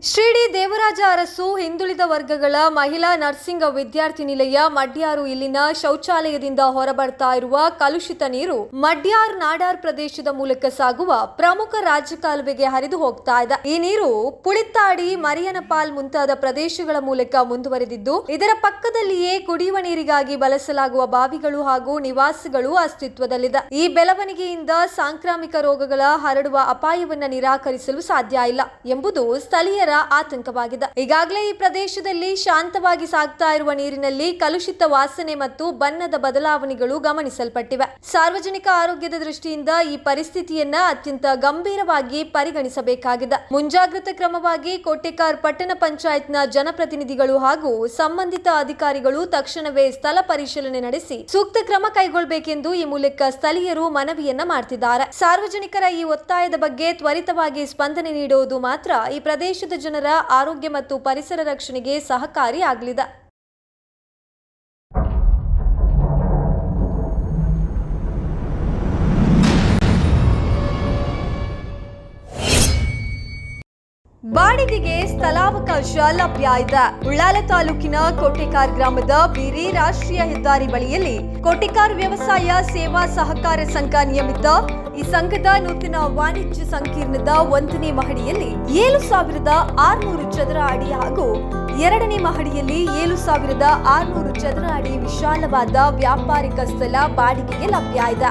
ಶ್ರೀಡಿ ದೇವರಾಜ ಅರಸು ಹಿಂದುಳಿದ ವರ್ಗಗಳ ಮಹಿಳಾ ನರ್ಸಿಂಗ್ ವಿದ್ಯಾರ್ಥಿ ನಿಲಯ ಮಡ್ಯಾರು ಇಲ್ಲಿನ ಶೌಚಾಲಯದಿಂದ ಹೊರಬರ್ತಾ ಇರುವ ಕಲುಷಿತ ನೀರು ಮಡ್ಯಾರ್ ನಾಡಾರ್ ಪ್ರದೇಶದ ಮೂಲಕ ಸಾಗುವ ಪ್ರಮುಖ ರಾಜ್ಯ ಕಾಲುವೆಗೆ ಹರಿದು ಹೋಗ್ತಾ ಇದೆ. ಈ ನೀರು ಪುಳಿತ್ತಾಡಿ, ಮರಿಯನಪಾಲ್ ಮುಂತಾದ ಪ್ರದೇಶಗಳ ಮೂಲಕ ಮುಂದುವರೆದಿದ್ದು, ಇದರ ಪಕ್ಕದಲ್ಲಿಯೇ ಕುಡಿಯುವ ನೀರಿಗಾಗಿ ಬಳಸಲಾಗುವ ಬಾವಿಗಳು ಹಾಗೂ ನಿವಾಸಗಳು ಅಸ್ತಿತ್ವದಲ್ಲಿದೆ. ಈ ಬೆಳವಣಿಗೆಯಿಂದ ಸಾಂಕ್ರಾಮಿಕ ರೋಗಗಳ ಹರಡುವ ಅಪಾಯವನ್ನು ನಿರಾಕರಿಸಲು ಸಾಧ್ಯ ಇಲ್ಲ ಎಂಬುದು ಸ್ಥಳೀಯರ ಆತಂಕವಾಗಿದೆ. ಈಗಾಗಲೇ ಈ ಪ್ರದೇಶದಲ್ಲಿ ಶಾಂತವಾಗಿ ಸಾಗ್ತಾ ಇರುವ ನೀರಿನಲ್ಲಿ ಕಲುಷಿತ ವಾಸನೆ ಮತ್ತು ಬಣ್ಣದ ಬದಲಾವಣೆಗಳು ಗಮನಿಸಲ್ಪಟ್ಟಿವೆ. ಸಾರ್ವಜನಿಕ ಆರೋಗ್ಯದ ದೃಷ್ಟಿಯಿಂದ ಈ ಪರಿಸ್ಥಿತಿಯನ್ನ ಅತ್ಯಂತ ಗಂಭೀರವಾಗಿ ಪರಿಗಣಿಸಬೇಕಾಗಿದೆ. ಮುಂಜಾಗ್ರತಾ ಕ್ರಮವಾಗಿ ಕೋಟೆಕಾರ್ ಪಟ್ಟಣ ಪಂಚಾಯತ್ನ ಜನಪ್ರತಿನಿಧಿಗಳು ಹಾಗೂ ಸಂಬಂಧಿತ ಅಧಿಕಾರಿಗಳು ತಕ್ಷಣವೇ ಸ್ಥಳ ಪರಿಶೀಲನೆ ನಡೆಸಿ ಸೂಕ್ತ ಕ್ರಮ ಕೈಗೊಳ್ಳಬೇಕೆಂದು ಈ ಮೂಲಕ ಸ್ಥಳೀಯರು ಮನವಿಯನ್ನ ಮಾಡ್ತಿದ್ದಾರೆ. ಸಾರ್ವಜನಿಕರ ಈ ಒತ್ತಾಯದ ಬಗ್ಗೆ ತ್ವರಿತವಾಗಿ ಸ್ಪಂದನೆ ನೀಡುವುದು ಮಾತ್ರ ಈ ಪ್ರದೇಶದ ಜನರ ಆರೋಗ್ಯ ಮತ್ತು ಪರಿಸರ ರಕ್ಷಣೆಗೆ ಸಹಕಾರಿಯಾಗಲಿದೆ. ಬಾಡಿಗೆಗೆ ಸ್ಥಳಾವಕಾಶ ಲಭ್ಯ ಇದೆ. ಉಳ್ಳಾಲ ತಾಲೂಕಿನ ಕೋಟೆಕಾರ್ ಗ್ರಾಮದ ಬಿರಿ ರಾಷ್ಟ್ರೀಯ ಹೆದ್ದಾರಿ ಬಳಿಯಲ್ಲಿ ಕೋಟೆಕಾರ್ ವ್ಯವಸಾಯ ಸೇವಾ ಸಹಕಾರ ಸಂಘ ನಿಯಮಿತ ಈ ಸಂಘದ ನೂತನ ವಾಣಿಜ್ಯ ಸಂಕೀರ್ಣದ ಒಂದನೇ ಮಹಡಿಯಲ್ಲಿ ಏಳು ಸಾವಿರದ ಆರುನೂರು ಚದರ ಅಡಿ ಹಾಗೂ ಎರಡನೇ ಮಹಡಿಯಲ್ಲಿ ಏಳು ಸಾವಿರದ ಆರುನೂರು ಚದರ ಅಡಿ ವಿಶಾಲವಾದ ವ್ಯಾಪಾರಿಕ ಸ್ಥಳ ಬಾಡಿಗೆಗೆ ಲಭ್ಯ ಇದೆ.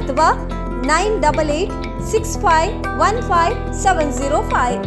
ಅಥವಾ nine double eight six five one five seven zero five.